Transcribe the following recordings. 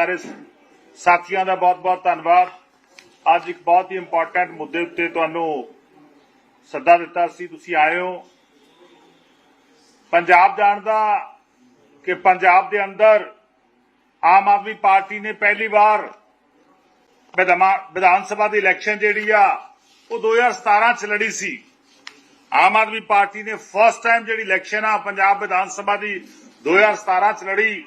ਸਾਰੇ ਸਾਥੀਆਂ ਦਾ ਬਹੁਤ-ਬਹੁਤ ਧੰਨਵਾਦ। ਅੱਜ ਇੱਕ ਬਹੁਤ ਹੀ ਇੰਪੋਰਟੈਂਟ ਮੁੱਦੇ ਉੱਤੇ ਤੁਹਾਨੂੰ ਸੱਦਾ ਦਿੱਤਾ ਸੀ। ਤੁਸੀਂ ਆਏ ਹੋ। ਪੰਜਾਬ ਜਾਣਦਾ ਕਿ ਪੰਜਾਬ ਦੇ ਅੰਦਰ ਆਮ ਆਦਮੀ ਪਾਰਟੀ ਨੇ ਪਹਿਲੀ ਵਾਰ ਵਿਧਾਨ ਸਭਾ ਦੀ ਇਲੈਕਸ਼ਨ ਜਿਹੜੀ ਆ, ਉਹ 2017 ਚ ਲੜੀ ਸੀ। ਆਮ ਆਦਮੀ ਪਾਰਟੀ ਨੇ ਫਸਟ ਟਾਈਮ ਜਿਹੜੀ ਇਲੈਕਸ਼ਨ ਆ, ਪੰਜਾਬ ਵਿਧਾਨ ਸਭਾ ਦੀ 2017 ਚ ਲੜੀ।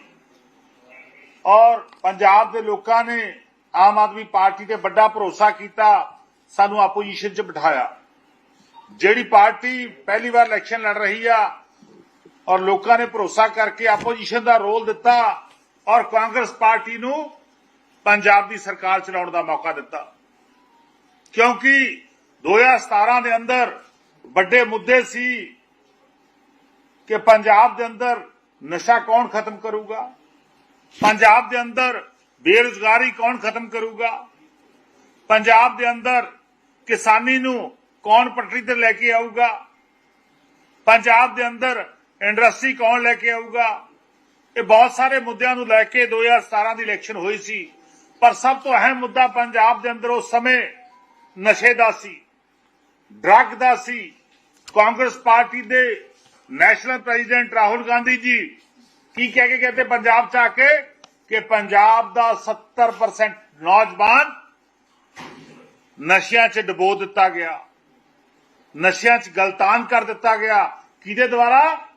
ਔਰ ਪੰਜਾਬ ਦੇ ਲੋਕਾਂ ਨੇ ਆਮ ਆਦਮੀ ਪਾਰਟੀ ਤੇ ਵੱਡਾ ਭਰੋਸਾ ਕੀਤਾ, ਸਾਨੂੰ ਆਪੋਜੀਸ਼ਨ 'ਚ ਬਿਠਾਇਆ। ਜਿਹੜੀ ਪਾਰਟੀ ਪਹਿਲੀ ਵਾਰ ਇਲੈਕਸ਼ਨ ਲੜ ਰਹੀ ਆ ਔਰ ਲੋਕਾਂ ਨੇ ਭਰੋਸਾ ਕਰਕੇ ਆਪੋਜੀਸ਼ਨ ਦਾ ਰੋਲ ਦਿੱਤਾ ਔਰ ਕਾਂਗਰਸ ਪਾਰਟੀ ਨੂੰ ਪੰਜਾਬ ਦੀ ਸਰਕਾਰ ਚਲਾਉਣ ਦਾ ਮੌਕਾ ਦਿੱਤਾ। ਕਿਉਂਕਿ 2017 ਦੇ ਅੰਦਰ ਵੱਡੇ ਮੁੱਦੇ ਸੀ ਕਿ ਪੰਜਾਬ ਦੇ ਅੰਦਰ ਨਸ਼ਾ ਕੌਣ ਖਤਮ ਕਰੂਗਾ? ਪੰਜਾਬ ਦੇ ਅੰਦਰ ਬੇਰੁਜ਼ਗਾਰੀ ਕੌਣ ਖਤਮ ਕਰੂਗਾ? ਪੰਜਾਬ ਦੇ ਅੰਦਰ ਕਿਸਾਨੀ ਨੂੰ ਕੌਣ ਪਟਰੀ ਤੇ ਲੈ ਕੇ ਆਊਗਾ? ਪੰਜਾਬ ਦੇ ਅੰਦਰ ਇੰਡਸਟਰੀ ਕੌਣ ਲੈ ਕੇ ਆਊਗਾ? ਇਹ ਬਹੁਤ ਸਾਰੇ ਮੁੱਦਿਆਂ ਨੂੰ ਲੈ ਕੇ 2017 ਦੀ ਇਲੈਕਸ਼ਨ ਹੋਈ ਸੀ। ਪਰ ਸਭ ਤੋਂ ਅਹਿਮ ਮੁੱਦਾ ਪੰਜਾਬ ਦੇ ਅੰਦਰ ਉਸ ਸਮੇਂ ਨਸ਼ੇ ਦਾ ਸੀ, ਡਰੱਗ ਦਾ ਸੀ। ਕਾਂਗਰਸ ਪਾਰਟੀ ਦੇ ਨੈਸ਼ਨਲ ਪ੍ਰੈਜ਼ੀਡੈਂਟ ਰਾਹੁਲ ਗਾਂਧੀ ਜੀ ਕੀ ਕਹਿ ਕੇ ਕਹਿੰਦੇ ਪੰਜਾਬ ਚ ਆ ਕੇ ਕਿ ਪੰਜਾਬ ਦਾ 70% ਨੌਜਵਾਨ ਨਸ਼ਿਆਂ 'ਚ ਡਬੋ ਦਿੱਤਾ ਗਿਆ। ਨਸ਼ਿਆਂ 'ਚ ਗਲਤਾਨ ਕਰ ਦਿੱਤਾ ਗਿਆ। ਕਿਹਦੇ ਦੁਆਰਾ?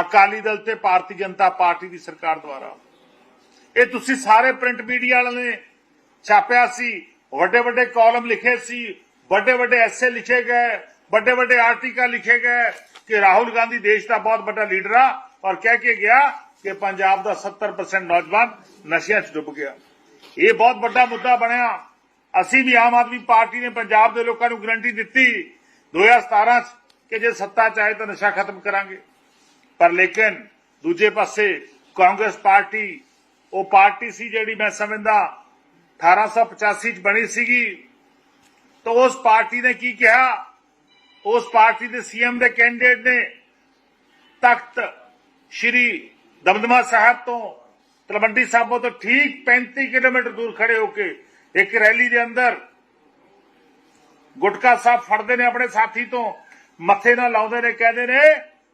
ਅਕਾਲੀ ਦਲ ਤੇ ਭਾਰਤੀ ਜਨਤਾ ਪਾਰਟੀ ਦੀ ਸਰਕਾਰ ਦੁਆਰਾ। ਇਹ ਤੁਸੀਂ ਸਾਰੇ ਪ੍ਰਿੰਟ ਮੀਡੀਆ ਵਾਲਿਆਂ ਨੇ ਛਾਪਿਆ ਸੀ। ਵੱਡੇ ਵੱਡੇ ਕਾਲਮ ਲਿਖੇ ਸੀ। ਵੱਡੇ ਵੱਡੇ ਐਸੇ ਲਿਖੇ ਗਏ। ਵੱਡੇ ਵੱਡੇ ਆਰਟੀਕਲ ਲਿਖੇ ਗਏ ਕਿ ਰਾਹੁਲ ਗਾਂਧੀ ਦੇਸ਼ ਦਾ ਬਹੁਤ ਵੱਡਾ ਲੀਡਰ ਆ। ਔਰ ਕਹਿ ਕੇ ਗਿਆ ਕਿ ਪੰਜਾਬ ਦਾ 70% ਨੌਜਵਾਨ ਨਸ਼ਿਆਂ 'ਚ ਡੁੱਬ ਗਿਆ। ਇਹ ਬਹੁਤ ਵੱਡਾ ਮੁੱਦਾ ਬਣਿਆ। ਅਸੀਂ ਵੀ ਆਮ ਆਦਮੀ ਪਾਰਟੀ ਨੇ ਪੰਜਾਬ ਦੇ ਲੋਕਾਂ ਨੂੰ ਗਰੰਟੀ ਦਿੱਤੀ 2017 ਚ ਕਿ ਜੇ ਸੱਤਾ ਚਾਹੇ ਤਾਂ ਨਸ਼ਾ ਖਤਮ ਕਰਾਂਗੇ। ਪਰ ਲੇਕਿਨ ਦੂਜੇ ਪਾਸੇ ਕਾਂਗਰਸ ਪਾਰਟੀ, ਉਹ ਪਾਰਟੀ ਸੀ ਜਿਹੜੀ ਮੈਂ ਸਮਝਦਾ 1885 ਚ ਬਣੀ ਸੀਗੀ। ਤਾਂ ਉਸ ਪਾਰਟੀ ਨੇ ਕੀ ਕਿਹਾ? ਉਸ ਪਾਰਟੀ ਦੇ ਸੀਐਮ ਦੇ ਕੈਂਡੀਡੇਟ ਨੇ ਤਖਤ ਸ਼੍ਰੀ ਦਮਦਮਾ ਸਾਹਿਬ ਤੋਂ ਤਲਵੰਡੀ ਸਾਬੋ ਤੋਂ ਠੀਕ 35 ਕਿਲੋਮੀਟਰ ਦੂਰ ਖੜੇ ਹੋ ਕੇ ਇੱਕ ਰੈਲੀ ਦੇ ਅੰਦਰ ਗੁਟਕਾ ਸਾਹਿਬ ਫੜਦੇ ਨੇ ਆਪਣੇ ਸਾਥੀ ਤੋਂ, ਮੱਥੇ ਨਾਲ ਲਾਉਂਦੇ ਨੇ, ਕਹਿੰਦੇ ਨੇ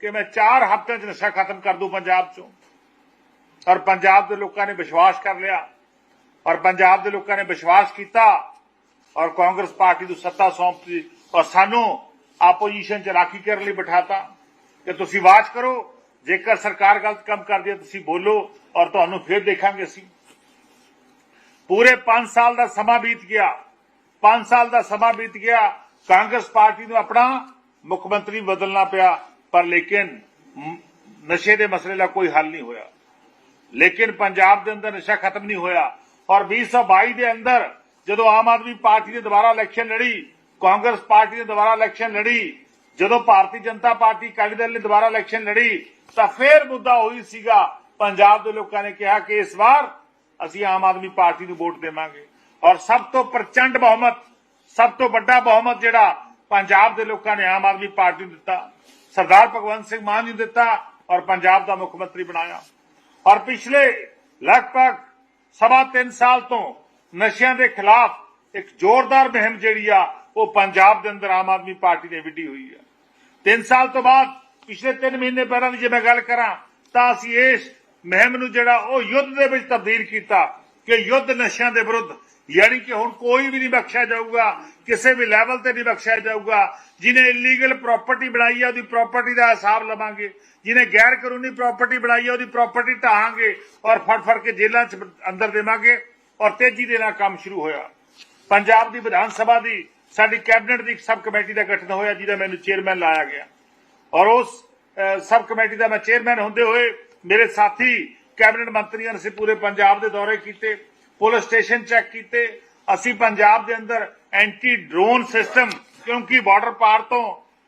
ਕਿ ਮੈਂ 4 ਹਫ਼ਤਿਆਂ 'ਚ ਨਸ਼ਾ ਖਤਮ ਕਰ ਦੂੰ ਪੰਜਾਬ 'ਚੋਂ। ਔਰ ਪੰਜਾਬ ਦੇ ਲੋਕਾਂ ਨੇ ਵਿਸ਼ਵਾਸ ਕਰ ਲਿਆ। ਔਰ ਪੰਜਾਬ ਦੇ ਲੋਕਾਂ ਨੇ ਵਿਸ਼ਵਾਸ ਕੀਤਾ। ਔਰ ਕਾਂਗਰਸ ਪਾਰਟੀ ਨੂੰ ਸੱਤਾ ਸੌਂਪੀ ਔਰ ਸਾਨੂੰ ਆਪੋਜੀਸ਼ਨ 'ਚ ਰਾਖੀ ਕਰਨ ਲਈ ਬਿਠਾਤਾ। ਕਿ ਤੁਸੀਂ ਆਵਾਜ਼ ਕਰੋ। ਜੇਕਰ ਸਰਕਾਰ ਗਲਤ ਕੰਮ ਕਰਦੀ ਹੈ, ਤੁਸੀਂ ਬੋਲੋ ਔਰ ਤੁਹਾਨੂੰ ਫਿਰ ਦੇਖਾਂਗੇ ਅਸੀਂ। ਪੂਰੇ 5 ਸਾਲ ਦਾ ਸਮਾਂ ਬੀਤ ਗਿਆ। 5 ਸਾਲ ਦਾ ਸਮਾਂ ਬੀਤ ਗਿਆ। ਕਾਂਗਰਸ ਪਾਰਟੀ ਨੂੰ ਆਪਣਾ ਮੁੱਖ ਮੰਤਰੀ ਬਦਲਣਾ ਪਿਆ, ਪਰ ਲੇਕਿਨ ਨਸ਼ੇ ਦੇ ਮਸਲੇ ਦਾ ਕੋਈ ਹੱਲ ਨਹੀਂ ਹੋਇਆ। ਲੇਕਿਨ ਪੰਜਾਬ ਦੇ ਅੰਦਰ ਨਸ਼ਾ ਖਤਮ ਨਹੀਂ ਹੋਇਆ। ਔਰ 2022 ਦੇ ਅੰਦਰ ਜਦੋਂ ਆਮ ਆਦਮੀ ਪਾਰਟੀ ਨੇ ਦੁਬਾਰਾ ਇਲੈਕਸ਼ਨ ਲੜੀ, ਕਾਂਗਰਸ ਪਾਰਟੀ ਨੇ ਦੁਬਾਰਾ ਇਲੈਕਸ਼ਨ ਲੜੀ ਜਦੋਂ ਭਾਰਤੀ ਜਨਤਾ ਪਾਰਟੀ ਅਕਾਲੀ ਦਲ ਨੇ ਦੁਬਾਰਾ ਇਲੈਕਸ਼ਨ ਲੜੀ, ਤਾਂ ਫੇਰ ਮੁੱਦਾ ਹੋਈ ਸੀਗਾ। ਪੰਜਾਬ ਦੇ ਲੋਕਾਂ ਨੇ ਕਿਹਾ ਕਿ ਇਸ ਵਾਰ ਅਸੀਂ ਆਮ ਆਦਮੀ ਪਾਰਟੀ ਨੂੰ ਵੋਟ ਦੇਵਾਂਗੇ। ਔਰ ਸਭ ਤੋਂ ਪ੍ਰਚੰਡ ਬਹੁਮਤ, ਸਭ ਤੋਂ ਵੱਡਾ ਬਹੁਮਤ ਜਿਹੜਾ ਪੰਜਾਬ ਦੇ ਲੋਕਾਂ ਨੇ ਆਮ ਆਦਮੀ ਪਾਰਟੀ ਨੂੰ ਦਿੱਤਾ, ਸਰਦਾਰ ਭਗਵੰਤ ਸਿੰਘ ਮਾਨ ਜੀ ਨੂੰ ਦਿੱਤਾ ਔਰ ਪੰਜਾਬ ਦਾ ਮੁੱਖ ਮੰਤਰੀ ਬਣਾਇਆ। ਔਰ ਪਿਛਲੇ ਲਗਭਗ ਸਵਾ ਤਿੰਨ ਸਾਲ ਤੋਂ ਨਸ਼ਿਆਂ ਦੇ ਖਿਲਾਫ ਇੱਕ ਜ਼ੋਰਦਾਰ ਮੁਹਿੰਮ ਜਿਹੜੀ ਆ, ਉਹ ਪੰਜਾਬ ਦੇ ਅੰਦਰ ਆਮ ਆਦਮੀ ਪਾਰਟੀ ਨੇ ਵਿੱਢੀ ਹੋਈ ਆ। ਤਿੰਨ ਸਾਲ ਤੋਂ ਬਾਅਦ ਪਿਛਲੇ 3 ਮਹੀਨੇ ਪਹਿਲਾਂ ਦੀ ਜੇ ਮੈਂ ਗੱਲ ਕਰਾਂ, ਤਾਂ ਅਸੀਂ ਇਸ ਮੁਹਿੰਮ ਨੂੰ ਜਿਹੜਾ ਉਹ ਯੁੱਧ ਦੇ ਵਿੱਚ ਤਬਦੀਲ ਕੀਤਾ ਕਿ ਯੁੱਧ ਨਸ਼ਿਆਂ ਦੇ ਵਿਰੁੱਧ, ਯਾਨੀ ਕਿ ਹੁਣ ਕੋਈ ਵੀ ਨਹੀਂ ਬਖਸ਼ਿਆ ਜਾਊਗਾ, ਕਿਸੇ ਵੀ ਲੈਵਲ ਤੇ ਨਹੀਂ ਬਖਸ਼ਿਆ ਜਾਊਗਾ, ਜਿਹਨੇ ਇਲੀਗਲ ਪ੍ਰਾਪਰਟੀ ਬਣਾਈ ਹੈ ਉਹਦੀ ਪ੍ਰਾਪਰਟੀ ਦਾ ਹਿਸਾਬ ਲਵਾਂਗੇ, ਜਿਹਨੇ ਗੈਰ ਕਾਨੂੰਨੀ ਪ੍ਰਾਪਰਟੀ ਬਣਾਈ ਹੈ ਉਹਦੀ ਪ੍ਰਾਪਰਟੀ ਢਾਹਾਂਗੇ ਔਰ ਫੜ ਫੜ ਕੇ ਜੇਲ੍ਹਾਂ 'ਚ ਅੰਦਰ ਦੇਵਾਂਗੇ ਔਰ ਤੇਜ਼ੀ ਦੇ ਨਾਲ ਕੰਮ ਸ਼ੁਰੂ ਹੋਇਆ। ਪੰਜਾਬ ਦੀ ਵਿਧਾਨ ਸਭਾ ਦੀ ਸਾਡੀ ਕੈਬਨਿਟ ਦੀ ਇੱਕ ਸਬ ਕਮੇਟੀ ਦਾ ਗਠਨ ਹੋਇਆ ਜਿਹਦਾ ਮੈਨੂੰ ਚੇਅਰਮੈਨ ਲਾਇਆ ਗਿਆ ਔਰ ਉਸ ਅਹ, ਸਬ ਕਮੇਟੀ ਦਾ ਮੈਂ ਚੇਅਰਮੈਨ ਹੁੰਦੇ ਹੋਏ ਮੇਰੇ ਸਾਥੀ ਕੈਬਨਿਟ ਮੰਤਰੀਆਂ ਨੇ ਅਸੀਂ ਪੂਰੇ ਪੰਜਾਬ ਦੇ ਦੌਰੇ ਕੀਤੇ ਪੁਲਿਸ ਸਟੇਸ਼ਨ ਚੈੱਕ ਕੀਤੇ ਅਸੀਂ ਪੰਜਾਬ ਦੇ ਅੰਦਰ ਐਂਟੀ ਡਰੋਨ ਸਿਸਟਮ ਕਿਉਂਕਿ ਬਾਰਡਰ ਪਾਰ ਤੋਂ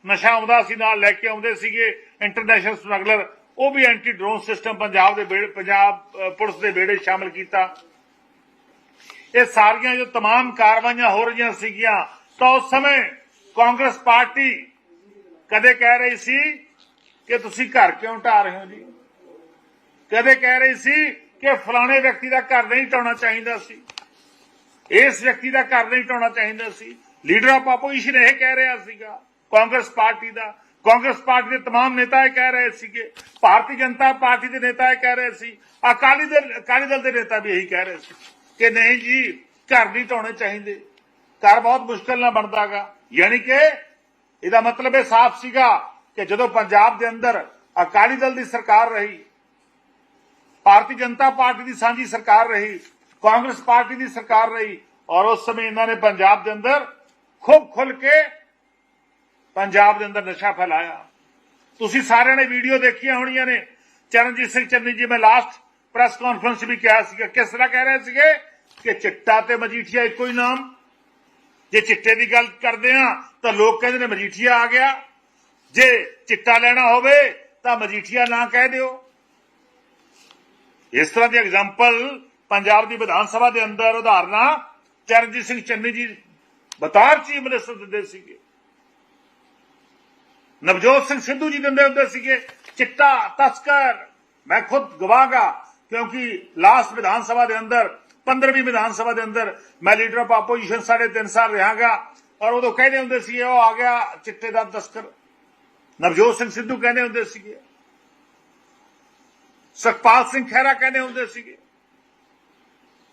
ਨਸ਼ਾ ਆਉਂਦਾ ਸੀ ਨਾਲ ਲੈ ਕੇ ਆਉਂਦੇ ਸੀਗੇ ਇੰਟਰਨੈਸ਼ਨਲ ਸਮਗਲਰ ਉਹ ਵੀ ਐਂਟੀ ਡਰੋਨ ਸਿਸਟਮ ਪੰਜਾਬ ਦੇ ਬੇੜੇ- ਪੰਜਾਬ ਅਹ, ਪੁਲਿਸ ਦੇ ਬੇੜੇ ਸ਼ਾਮਲ ਕੀਤਾ ਇਹ ਸਾਰੀਆਂ ਜੋ तमाम ਕਾਰਵਾਈਆਂ ਹੋ ਰਹੀਆਂ ਸੀਗੀਆਂ ਤਾਂ ਉਸ ਸਮੇਂ ਕਾਂਗਰਸ ਪਾਰਟੀ ਕਦੇ ਕਹਿ ਰਹੀ ਸੀ ਕਿ ਤੁਸੀਂ ਘਰ ਕਿਉਂ ਢਾ ਰਹੇ ਹੋ ਜੀ ਕਦੇ ਕਹਿ ਰਹੀ ਸੀ ਕਿ ਫਲਾਣੇ ਵਿਅਕਤੀ ਦਾ ਘਰ ਨਹੀਂ ਢਾਉਣਾ ਚਾਹੀਦਾ ਸੀ ਇਸ ਵਿਅਕਤੀ ਦਾ ਘਰ ਨਹੀਂ ਢਾਉਣਾ ਚਾਹੀਦਾ ਸੀ ਲੀਡਰ ਆਫ ਆਪੋਜੀਸ਼ਨ ਇਹ ਕਹਿ ਰਿਹਾ ਸੀਗਾ ਕਾਂਗਰਸ ਪਾਰਟੀ ਦਾ ਕਾਂਗਰਸ ਪਾਰਟੀ ਦੇ तमाम ਨੇਤਾ ਇਹ ਕਹਿ ਰਹੇ ਸੀਗੇ ਭਾਰਤੀ ਜਨਤਾ ਪਾਰਟੀ ਦੇ ਨੇਤਾ ਇਹ ਕਹਿ ਰਹੇ ਸੀ ਅਕਾਲੀ ਦਲ ਅਕਾਲੀ ਦਲ ਦੇ ਨੇਤਾ ਵੀ ਇਹੀ ਕਹਿ ਰਹੇ ਸੀ ਕਿ ਨਹੀਂ ਜੀ ਘਰ ਨਹੀਂ ਢਾਉਣੇ ਚਾਹੀਦੇ ਘਰ ਬਹੁਤ ਮੁਸ਼ਕਲ ਨਾਲ ਬਣਦਾਗਾ ਯਾਨੀ ਕਿ ਇਹਦਾ ਮਤਲਬ ਇਹ ਸਾਫ਼ ਸੀਗਾ ਕਿ ਜਦੋਂ ਪੰਜਾਬ ਦੇ ਅੰਦਰ ਅਕਾਲੀ ਦਲ ਦੀ ਸਰਕਾਰ ਰਹੀ, ਭਾਰਤੀ ਜਨਤਾ ਪਾਰਟੀ ਦੀ ਸਾਂਝੀ ਸਰਕਾਰ ਰਹੀ, ਕਾਂਗਰਸ ਪਾਰਟੀ ਦੀ ਸਰਕਾਰ ਰਹੀ ਔਰ ਉਸ ਸਮੇਂ ਇਹਨਾਂ ਨੇ ਪੰਜਾਬ ਦੇ ਅੰਦਰ ਖੂਬ ਖੁੱਲ ਕੇ ਪੰਜਾਬ ਦੇ ਅੰਦਰ ਨਸ਼ਾ ਫੈਲਾਇਆ। ਤੁਸੀਂ ਸਾਰਿਆਂ ਨੇ ਵੀਡੀਓ ਦੇਖੀਆਂ ਹੋਣੀਆਂ ਨੇ। ਚਰਨਜੀਤ ਸਿੰਘ ਚੰਨੀ ਜੀ, ਮੈਂ ਲਾਸਟ ਪ੍ਰੈਸ ਕਾਨਫਰੰਸ ਵੀ ਕਿਹਾ ਸੀਗਾ। ਕਿਸ ਤਰ੍ਹਾਂ ਕਹਿ ਰਹੇ ਸੀਗੇ? ਕਿ ਚਿੱਟਾ ਤੇ ਮਜੀਠੀਆ ਇੱਕੋ ਹੀ ਨਾਮ ਜੇ ਚਿੱਟੇ ਦੀ ਗੱਲ ਕਰਦੇ ਆ ਤਾਂ ਲੋਕ ਕਹਿੰਦੇ ਨੇ ਮਜੀਠੀਆ ਆ ਗਿਆ। ਜੇ ਚਿੱਟਾ ਲੈਣਾ ਹੋਵੇ, ਤਾਂ ਮਜੀਠੀਆ ਨਾ ਕਹਿ ਦਿਓ। ਇਸ ਤਰ੍ਹਾਂ ਦੀ ਐਗਜ਼ਾਮਪਲ ਪੰਜਾਬ ਦੀ ਵਿਧਾਨ ਸਭਾ ਦੇ ਅੰਦਰ ਉਦਾਹਰਨਾਂ ਚਰਨਜੀਤ ਸਿੰਘ ਚੰਨੀ ਜੀ, ਬਤੌਰ ਚੀਫ ਮਿਨਿਸਟਰ ਦਿੰਦੇ ਸੀਗੇ। ਨਵਜੋਤ ਸਿੰਘ ਸਿੱਧੂ ਜੀ ਦਿੰਦੇ ਹੁੰਦੇ ਸੀਗੇ, ਚਿੱਟਾ, ਤਸਕਰ, ਮੈਂ ਖੁਦ ਗਵਾਹਗਾ ਕਿਉਂਕਿ ਲਾਸਟ ਵਿਧਾਨ ਸਭਾ ਦੇ ਅੰਦਰ 15ਵੀਂ ਵਿਧਾਨ ਸਭਾ ਦੇ ਅੰਦਰ ਮੈਂ ਲੀਡਰ ਆਫ ਆਪੋਜੀਸ਼ਨ ਸਾਢੇ ਤਿੰਨ ਸਾਲ ਰਹਾਗਾ ਔਰ ਉਦੋਂ ਕਹਿੰਦੇ ਹੁੰਦੇ ਸੀ ਉਹ ਆ ਗਿਆ ਚਿੱਟੇ ਦਾ ਤਸਕਰ। ਨਵਜੋਤ ਸਿੰਘ ਸਿੱਧੂ ਕਹਿੰਦੇ ਹੁੰਦੇ ਸੀਗੇ। ਸੁਖਪਾਲ ਸਿੰਘ ਖਹਿਰਾ ਕਹਿੰਦੇ ਹੁੰਦੇ ਸੀਗੇ।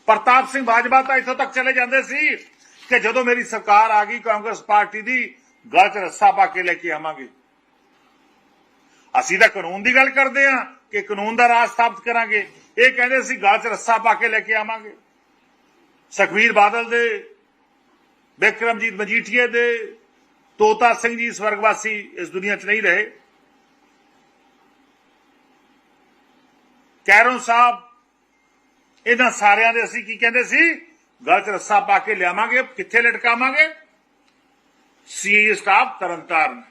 ਪ੍ਰਤਾਪ ਸਿੰਘ ਬਾਜਵਾ ਤਾਂ ਇੱਥੋਂ ਤੱਕ ਚਲੇ ਜਾਂਦੇ ਸੀ ਕਿ ਜਦੋਂ ਮੇਰੀ ਸਰਕਾਰ ਆ ਗਈ ਕਾਂਗਰਸ ਪਾਰਟੀ ਦੀ, ਗਲ 'ਚ ਰੱਸਾ ਪਾ ਕੇ ਲੈ ਕੇ ਆਵਾਂਗੇ। ਅਸੀਂ ਤਾਂ ਕਾਨੂੰਨ ਦੀ ਗੱਲ ਕਰਦੇ ਆ ਕਿ ਕਾਨੂੰਨ ਦਾ ਰਾਜ ਸਥਾਪਿਤ ਕਰਾਂਗੇ। ਇਹ ਕਹਿੰਦੇ ਸੀ, ਗਲ 'ਚ ਰੱਸਾ ਪਾ ਕੇ ਲੈ ਕੇ ਆਵਾਂਗੇ। ਸੁਖਬੀਰ ਬਾਦਲ ਦੇ ਬਿਕਰਮਜੀਤ ਮਜੀਠੀਏ ਦੇ, ਤੋਤਾ ਸਿੰਘ ਜੀ ਸਵਰਗਵਾਸੀ ਇਸ ਦੁਨੀਆ 'ਚ ਨਹੀਂ ਰਹੇ। ਕੈਰੋਂ ਸਾਹਿਬ, ਇਹਨਾਂ ਸਾਰਿਆਂ ਦੇ ਅਸੀਂ ਕੀ ਕਹਿੰਦੇ ਸੀ? ਗਲ 'ਚ ਰੱਸਾ ਪਾ ਕੇ ਲਿਆਵਾਂਗੇ, ਕਿੱਥੇ ਲਟਕਾਵਾਂਗੇ? ਸੀ ਸਟਾਫ ਤਰਨਤਾਰਨ।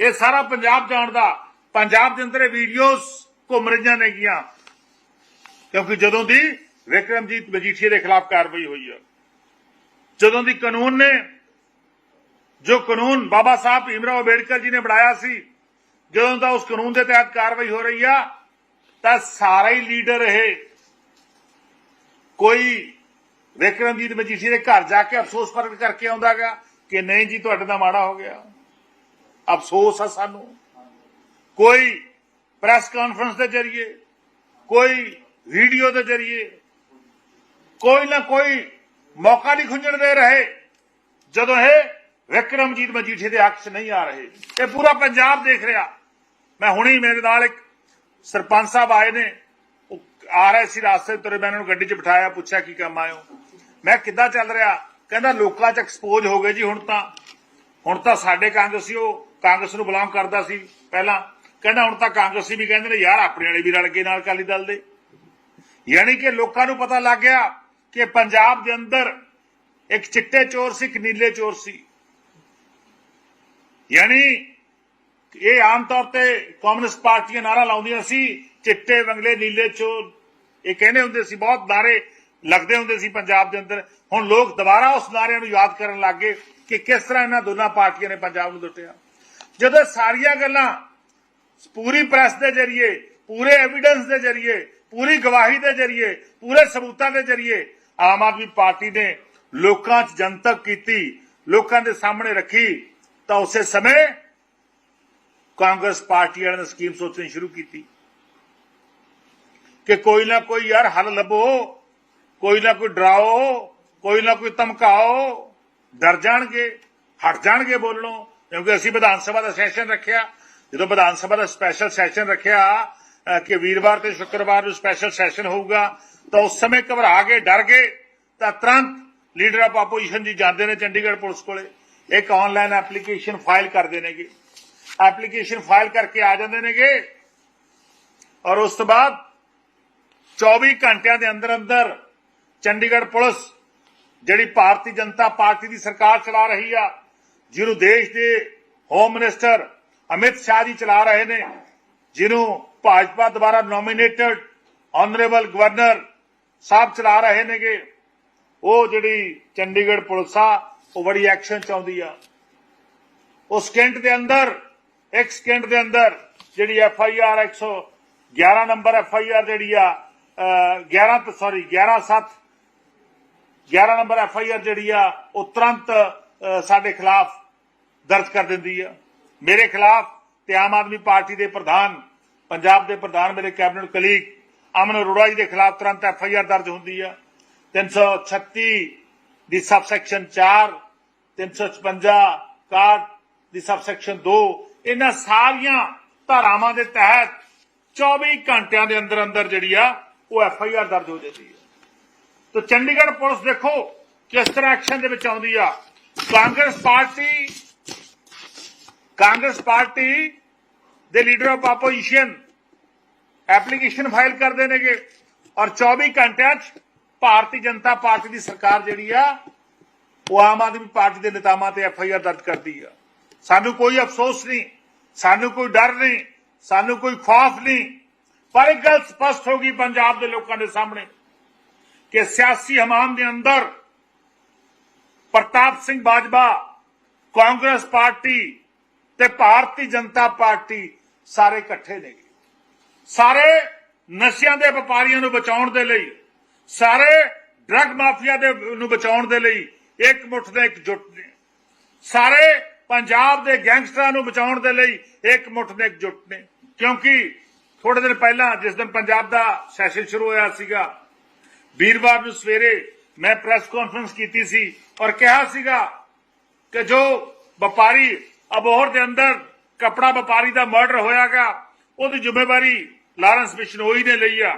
ਇਹ ਸਾਰਾ ਪੰਜਾਬ ਜਾਣਦਾ ਪੰਜਾਬ ਦੇ ਅੰਦਰ ਇਹ ਵੀਡੀਓਜ਼ ਘੁੰਮ ਰਹੀਆਂ ਨੇਗੀਆਂ। ਕਿਉਂਕਿ ਜਦੋਂ ਦੀ ਵਿਕਰਮਜੀਤ ਮਜੀਠੀਆ ਦੇ ਖਿਲਾਫ ਕਾਰਵਾਈ ਹੋਈ ਹੈ ਜਦੋਂ ਦੀ ਕਾਨੂੰਨ ਨੇ, ਜੋ ਕਾਨੂੰਨ ਬਾਬਾ ਸਾਹਿਬ ਭੀਮਰਾਓ ਅੰਬੇਡਕਰ ਜੀ ਨੇ ਬਣਾਇਆ ਸੀ, ਜਦੋਂ ਦਾ ਉਸ ਕਾਨੂੰਨ ਦੇ ਤਹਿਤ ਕਾਰਵਾਈ ਹੋ ਰਹੀ ਆ, ਤਾਂ ਸਾਰੇ ਹੀ ਲੀਡਰ ਇਹ ਕੋਈ ਵਿਕਰਮਜੀਤ ਮਜੀਠੀ ਦੇ ਘਰ ਜਾ ਕੇ ਅਫਸੋਸ ਪ੍ਰਗਟ ਕਰਕੇ ਆਉਂਦਾਗਾ ਕਿ ਨਹੀਂ ਜੀ, ਤੁਹਾਡੇ ਦਾ ਮਾੜਾ ਹੋ ਗਿਆ। ਅਫਸੋਸ ਆ ਸਾਨੂੰ। ਕੋਈ ਪ੍ਰੈਸ ਕਾਨਫਰੰਸ ਦੇ ਜ਼ਰੀਏ, ਕੋਈ ਵੀਡੀਓ ਦੇ ਜ਼ਰੀਏ ਕੋਈ ਨਾ ਕੋਈ ਮੌਕਾ ਨਹੀਂ ਖੁੰਝਣ ਦੇ ਰਹੇ। ਜਦੋਂ ਇਹ ਵਿਕਰਮਜੀਤ ਮਜੀਠੀ ਦੇ ਹੱਕ 'ਚ ਨਹੀਂ ਆ ਰਹੇ, ਇਹ ਪੂਰਾ ਪੰਜਾਬ ਦੇਖ ਰਿਹਾ। ਮੈਂ ਹੁਣੇ ਮੇਰੇ ਨਾਲ ਇੱਕ ਸਰਪੰਚ ਸਾਹਿਬ ਆਏ ਨੇ। ਉਹ ਆ ਰਹੇ ਸੀ ਰਾਸਤੇ ਤੁਰੇ ਮੈਂ ਇਹਨਾਂ ਨੂੰ ਗੱਡੀ 'ਚ ਬਿਠਾਇਆ, ਪੁੱਛਿਆ ਕੀ ਕੰਮ ਆਇਓ ਮੈਂ ਕਿੱਦਾਂ ਚੱਲ ਰਿਹਾ? ਕਹਿੰਦਾ, ਲੋਕਾਂ 'ਚ ਐਕਸਪੋਜ਼ ਹੋ ਗਏ ਜੀ ਹੁਣ ਤਾਂ। ਹੁਣ ਤਾਂ ਸਾਡੇ ਕਾਂਗਰਸੀ, ਉਹ ਕਾਂਗਰਸ ਨੂੰ ਬਿਲੋਂਗ ਕਰਦਾ ਸੀ ਪਹਿਲਾਂ। ਕਹਿੰਦਾ, ਹੁਣ ਤਾਂ ਕਾਂਗਰਸੀ ਵੀ ਕਹਿੰਦੇ ਨੇ, ਯਾਰ ਆਪਣੇ ਵਾਲੇ ਵੀ ਰਲ ਗਏ ਨਾਲ ਅਕਾਲੀ ਦਲ ਦੇ। ਯਾਨੀ ਕਿ ਲੋਕਾਂ ਨੂੰ ਪਤਾ ਲੱਗ ਗਿਆ ਕਿ ਪੰਜਾਬ ਦੇ ਅੰਦਰ ਇੱਕ ਚਿੱਟੇ ਚੋਰ ਸੀ, ਇੱਕ ਨੀਲੇ ਚੋਰ ਸੀ। ਯਾਨੀ ਇਹ ਆਮ ਤੌਰ ਤੇ ਕਮਿਊਨਿਸਟ ਪਾਰਟੀਆਂ ਨਾਰਾ ਲਾਉਂਦੀਆਂ ਸੀ, ਚਿੱਟੇ, ਵੰਗਲੇ, ਨੀਲੇ ਚੋਰ। ਇਹ ਕਹਿੰਦੇ ਹੁੰਦੇ ਸੀ, ਬਹੁਤ ਨਾਰੇ ਲੱਗਦੇ ਹੁੰਦੇ ਸੀ ਪੰਜਾਬ ਦੇ ਅੰਦਰ। ਹੁਣ ਲੋਕ ਦੁਬਾਰਾ ਉਸ ਨਾਰਿਆਂ ਨੂੰ ਯਾਦ ਕਰਨ ਲੱਗੇ ਕਿ ਕਿਸ ਤਰ੍ਹਾਂ ਇਹਨਾਂ ਦੋਨਾਂ ਪਾਰਟੀਆਂ ਨੇ ਪੰਜਾਬ ਨੂੰ ਲੁੱਟਿਆ। ਜਦੋਂ ਸਾਰੀਆਂ ਗੱਲਾਂ ਪੂਰੀ ਪ੍ਰੈਸ ਦੇ ਜ਼ਰੀਏ, ਪੂਰੇ ਐਵੀਡੈਂਸ ਦੇ ਜ਼ਰੀਏ, ਪੂਰੀ ਗਵਾਹੀ ਦੇ ਜ਼ਰੀਏ, ਪੂਰੇ ਸਬੂਤਾਂ ਦੇ ਜ਼ਰੀਏ ਆਮ ਆਦਮੀ ਪਾਰਟੀ ਨੇ ਲੋਕਾਂ 'ਚ ਜਨਤਕ ਕੀਤੀ, ਲੋਕਾਂ ਦੇ ਸਾਹਮਣੇ ਰੱਖੀ, ਤਾਂ ਉਸੇ ਸਮੇਂ ਕਾਂਗਰਸ ਪਾਰਟੀ ਵਾਲਿਆਂ ਨੇ ਸਕੀਮ ਸੋਚਣੀ ਸ਼ੁਰੂ ਕੀਤੀ। ਕਿ ਕੋਈ ਨਾ ਕੋਈ ਯਾਰ ਹੱਲ ਲੱਭੋ, ਕੋਈ ਨਾ ਕੋਈ ਡਰਾਓ, ਕੋਈ ਨਾ ਕੋਈ ਧਮਕਾਓ, ਡਰ ਜਾਣਗੇ, ਹਟ ਜਾਣਗੇ ਬੋਲਣੋਂ, ਕਿਉਂਕਿ ਅਸੀਂ ਵਿਧਾਨ ਸਭਾ ਦਾ ਸੈਸ਼ਨ ਰੱਖਿਆ। ਜਦੋਂ ਵਿਧਾਨ ਸਭਾ ਦਾ ਸਪੈਸ਼ਲ ਸੈਸ਼ਨ ਰੱਖਿਆ ਕਿ ਵੀਰਵਾਰ ਤੇ ਸ਼ੁੱਕਰਵਾਰ ਨੂੰ ਸਪੈਸ਼ਲ ਸੈਸ਼ਨ ਹੋਊਗਾ ਤਾਂ ਉਸ ਸਮੇਂ ਘਬਰਾ ਕੇ, ਡਰ ਗਏ ਤਾਂ ਤੁਰੰਤ ਲੀਡਰ ਆਫ ਆਪੋਜੀਸ਼ਨ ਜੀ ਜਾਂਦੇ ਨੇ ਚੰਡੀਗੜ੍ਹ ਪੁਲਿਸ ਕੋਲੇ। ਇੱਕ ਆਨਲਾਈਨ ਐਪਲੀਕੇਸ਼ਨ ਫਾਈਲ ਕਰਦੇ ਨੇਗੇ। ਐਪਲੀਕੇਸ਼ਨ ਫਾਈਲ ਕਰਕੇ ਆ ਜਾਂਦੇ ਨੇਗੇ ਔਰ ਉਸ ਤੋਂ ਬਾਅਦ 24 ਘੰਟਿਆਂ ਦੇ ਅੰਦਰ ਅੰਦਰ ਚੰਡੀਗੜ੍ਹ ਪੁਲਿਸ, ਜਿਹੜੀ ਭਾਰਤੀ ਜਨਤਾ ਪਾਰਟੀ ਦੀ ਸਰਕਾਰ ਚਲਾ ਰਹੀ ਆ, ਜਿਹਨੂੰ ਦੇਸ਼ ਦੇ ਹੋਮ ਮਿਨਿਸਟਰ ਅਮਿਤ ਸ਼ਾਹ ਜੀ ਚਲਾ ਰਹੇ ਨੇ, ਜਿਹਨੂੰ ਭਾਜਪਾ ਦੁਆਰਾ ਨੋਮੀਨੇਟਡ ਆਨਰੇਬਲ ਗਵਰਨਰ ਸਾਹਿਬ ਚਲਾ ਰਹੇ ਨੇਗੇ। ਉਹ ਜਿਹੜੀ ਚੰਡੀਗੜ੍ਹ ਪੁਲਿਸ ਆ ਉਹ ਬੜੀ ਐਕਸ਼ਨ ਚਾਹੁੰਦੀ ਆ। ਉਸ ਸਕਿੰਟ ਦੇ ਅੰਦਰ ਇੱਕ ਸਕਿੰਟ ਦੇ ਅੰਦਰ ਜਿਹੜੀ F I R 11 number F I R ਜਿਹੜੀ ਆ ਅਹ, 11 sorry 11 7 11 number F I R ਜਿਹੜੀ ਆ ਉਹ ਤੁਰੰਤ ਸਾਡੇ ਖਿਲਾਫ ਦਰਜ ਕਰ ਦਿੰਦੀ ਆ। ਮੇਰੇ ਖਿਲਾਫ ਤੇ ਆਮ ਆਦਮੀ ਪਾਰਟੀ ਦੇ ਪ੍ਰਧਾਨ ਪੰਜਾਬ ਦੇ ਪ੍ਰਧਾਨ ਮੇਰੇ ਕੈਬਨਿਟ ਕਲੀਗ ਅਮਨ ਅਰੋੜਾ ਜੀ ਦੇ ਖਿਲਾਫ ਤੁਰੰਤ ਐਫ ਆਈ ਆਰ ਦਰਜ ਹੁੰਦੀ ਆ। 336 ਦੀ ਸਬਸੈਕਸ਼ਨ 4 356 61 ਦੀ ਸਬਸੈਕਸ਼ਨ 2 ਇਹਨਾਂ ਸਾਰੀਆਂ ਧਾਰਾਵਾਂ ਦੇ ਤਹਿਤ 24 ਘੰਟਿਆਂ ਦੇ ਅੰਦਰ ਅੰਦਰ ਜਿਹੜੀ ਆ, ਉਹ ਐਫ ਆਈ ਆਰ ਦਰਜ ਹੋ ਜਾਂਦੀ ਹੈ ਤੋ ਚੰਡੀਗੜ੍ਹ ਪੁਲਿਸ ਦੇਖੋ ਕਿਸ ਤਰ੍ਹਾਂ ਐਕਸ਼ਨ ਦੇ ਵਿੱਚ ਆਉਂਦੀ ਆ। ਕਾਂਗਰਸ ਪਾਰਟੀ ਕਾਂਗਰਸ ਪਾਰਟੀ ਦੇ leader of opposition application file ਕਰਦੇ ਨੇਗੇ। ਔਰ 24 ਘੰਟਿਆਂ 'ਚ ਭਾਰਤੀ ਜਨਤਾ ਪਾਰਟੀ ਦੀ ਸਰਕਾਰ ਜਿਹੜੀ ਆ, ਉਹ ਆਮ ਆਦਮੀ ਪਾਰਟੀ ਦੇ ਨੇਤਾਵਾਂ ਤੇ ਐਫ ਆਈ ਆਰ ਦਰਜ ਕਰਦੀ ਆ। ਸਾਨੂੰ ਕੋਈ ਅਫਸੋਸ ਨਹੀਂ, ਸਾਨੂੰ ਕੋਈ ਡਰ ਨਹੀਂ, ਸਾਨੂੰ ਕੋਈ ਖੌਫ ਨਹੀਂ। ਪਰ ਇੱਕ ਗੱਲ ਸਪਸ਼ਟ ਹੋ ਗਈ ਪੰਜਾਬ ਦੇ ਲੋਕਾਂ ਦੇ ਸਾਹਮਣੇ ਕਿ ਸਿਆਸੀ ਹਮਾਮ ਦੇ ਅੰਦਰ ਪ੍ਰਤਾਪ ਸਿੰਘ ਬਾਜਵਾ, ਕਾਂਗਰਸ ਪਾਰਟੀ ਤੇ ਭਾਰਤੀ ਜਨਤਾ ਪਾਰਟੀ ਸਾਰੇ ਇਕੱਠੇ ਨੇ ਸਾਰੇ ਨਸ਼ਿਆਂ ਦੇ ਵਪਾਰੀਆਂ ਨੂੰ ਬਚਾਉਣ ਦੇ ਲਈ, ਸਾਰੇ ਡਰੱਗ ਮਾਫੀਆ ਦੇ ਨੂੰ ਬਚਾਉਣ ਦੇ ਲਈ ਇੱਕ ਮੁੱਠ ਦੇ ਇੱਕ ਜੁੱਟ ਨੇ। ਸਾਰੇ ਪੰਜਾਬ ਦੇ ਗੈਂਗਸਟਰਾਂ ਨੂੰ ਬਚਾਉਣ ਦੇ ਲਈ ਇੱਕ ਮੁੱਠ ਦੇ ਇੱਕ ਜੁੱਟ ਨੇ। ਕਿਉਂਕਿ ਥੋੜੇ ਦਿਨ ਪਹਿਲਾਂ ਜਿਸ ਦਿਨ ਪੰਜਾਬ ਦਾ ਸੈਸ਼ਨ ਸ਼ੁਰੂ ਹੋਇਆ ਸੀਗਾ, ਵੀਰਵਾਰ ਨੂੰ ਸਵੇਰੇ ਮੈਂ ਪ੍ਰੈਸ ਕਾਨਫਰੰਸ ਕੀਤੀ ਸੀ ਔਰ ਕਿਹਾ ਸੀਗਾ ਕਿ ਜੋ ਵਪਾਰੀ ਅਬੋਹਰ ਦੇ ਅੰਦਰ ਕਪੜਾ ਵਪਾਰੀ ਦਾ ਮਰਡਰ ਹੋਇਆਗਾ ਉਹਦੀ ਜ਼ਿੰਮੇਵਾਰੀ ਲਾਰੈਂਸ ਬਿਸ਼ਨੋਈ ਨੇ ਲਈ ਆ।